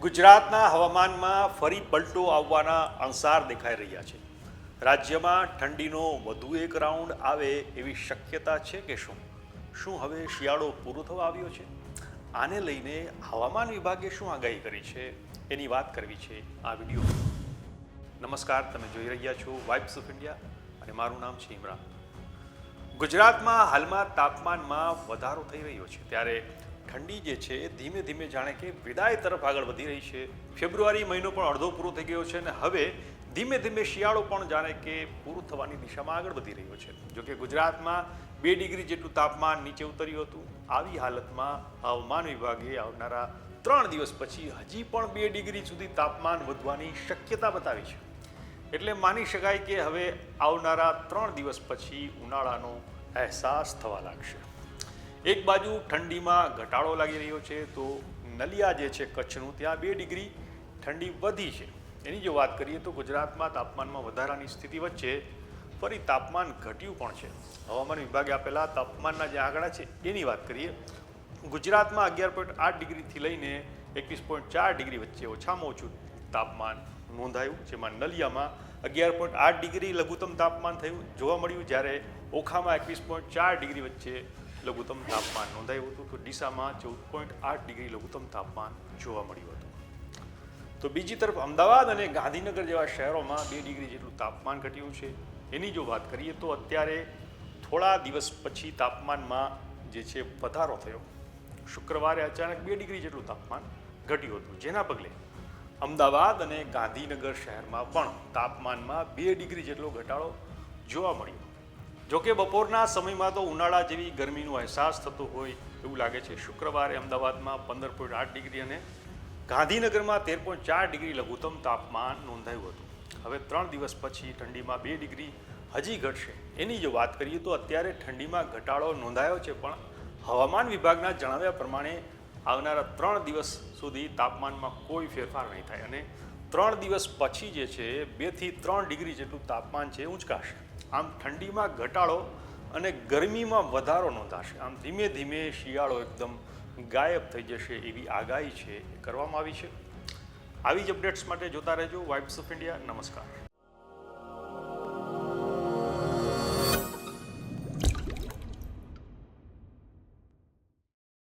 ગુજરાતના હવામાનમાં ફરી પલટો આવવાના અંસાર દેખાઈ રહ્યા છે. રાજ્યમાં ઠંડીનો વધુ એક રાઉન્ડ આવે એવી શક્યતા છે કે શું? શું હવે શિયાળો પૂરો થવા આવ્યો છે? આને લઈને હવામાન વિભાગે શું આગાહી કરી છે? એની વાત કરવી છે આ વીડિયો. નમસ્કાર, તમે જોઈ રહ્યા છો વાઇબ્સ ઓફ ઇન્ડિયા અને મારું નામ છે ઇમરાન. ગુજરાતમાં હાલમાં તાપમાનમાં વધારો થઈ રહ્યો છે. ત્યારે ઠંડી જે છે, ધીમે ધીમે જાણે કે વિદાય તરફ આગળ વધી રહી છે. ફેબ્રુઆરી મહિનો પણ અડધો પૂરો થઈ ગયો છે અને હવે ધીમે ધીમે શિયાળો પણ જાણે કે પૂરું થવાની દિશામાં આગળ વધી રહ્યો છે. જોકે ગુજરાતમાં બે ડિગ્રી જેટલું તાપમાન નીચે ઉતર્યું હતું. આવી હાલતમાં હવામાન વિભાગે આવનારા ત્રણ દિવસ પછી હજી પણ બે ડિગ્રી સુધી તાપમાન વધવાની શક્યતા બતાવી છે. એટલે માની શકાય કે હવે આવનારા ત્રણ દિવસ પછી ઉનાળાનો અહેસાસ થવા લાગશે. એક બાજુ ઠંડીમાં ઘટાડો લાગી રહ્યો છે, તો નલિયા જે છે કચ્છનું, ત્યાં બે ડિગ્રી ઠંડી વધી છે. એની જો વાત કરીએ તો ગુજરાતમાં તાપમાનમાં વધારાની સ્થિતિ વચ્ચે ફરી તાપમાન ઘટ્યું પણ છે. હવામાન વિભાગે આપેલા તાપમાનના જે આંકડા છે, એની વાત કરીએ, ગુજરાતમાં અગિયાર પોઈન્ટ આઠ ડિગ્રીથી લઈને એકવીસ પોઈન્ટ ચાર ડિગ્રી વચ્ચે ઓછામાં ઓછું તાપમાન નોંધાયું, જેમાં નલિયામાં અગિયાર પોઈન્ટ આઠ ડિગ્રી લઘુત્તમ તાપમાન થયું. જોવા મળ્યું, જ્યારે ઓખામાં એકવીસ પોઈન્ટ ચાર ડિગ્રી વચ્ચે લઘુત્તમ તાપમાન નોંધાયું હતું તો ડીસામાં ચૌદ પોઈન્ટ આઠ ડિગ્રી લઘુત્તમ તાપમાન જોવા મળ્યું હતું. તો બીજી તરફ અમદાવાદ અને ગાંધીનગર જેવા શહેરોમાં બે ડિગ્રી જેટલું તાપમાન ઘટ્યું છે. એની જો વાત કરીએ તો અત્યારે થોડા દિવસ પછી તાપમાનમાં જે છે વધારો થયો. શુક્રવારે અચાનક બે ડિગ્રી જેટલું તાપમાન ઘટ્યું હતું. જેના પગલે અમદાવાદ અને ગાંધીનગર શહેરમાં પણ તાપમાનમાં બે ડિગ્રી જેટલો ઘટાડો જોવા મળ્યો. જોકે બપોરના સમયમાં તો ઉનાળા જેવી ગરમીનો અહેસાસ થતો હોય એવું લાગે છે. શુક્રવારે અમદાવાદમાં પંદર પોઈન્ટ આઠ ડિગ્રી અને ગાંધીનગરમાં તેર પોઈન્ટ ચાર ડિગ્રી લઘુત્તમ તાપમાન નોંધાયું હતું. હવે ત્રણ દિવસ પછી ઠંડીમાં બે ડિગ્રી હજી ઘટશે. એની જો વાત કરીએ તો અત્યારે ઠંડીમાં ઘટાડો નોંધાયો છે, પણ હવામાન વિભાગના જણાવ્યા પ્રમાણે આવનારા ત્રણ દિવસ સુધી તાપમાનમાં કોઈ ફેરફાર નહીં થાય અને ત્રણ દિવસ પછી જે છે બેથી ત્રણ ડિગ્રી જેટલું તાપમાન છે ઉંચકાશે આમ ઠંડીમાં ઘટાડો અને ગરમીમાં વધારો નોંધાશે. આમ ધીમે ધીમે શિયાળો એકદમ ગાયબ થઈ જશે એવી આગાહી છે કરવામાં આવી છે. આવી જ અપડેટ્સ માટે જોતા રહેજો વાઇબ્સ ઓફ ઇન્ડિયા નમસ્કાર.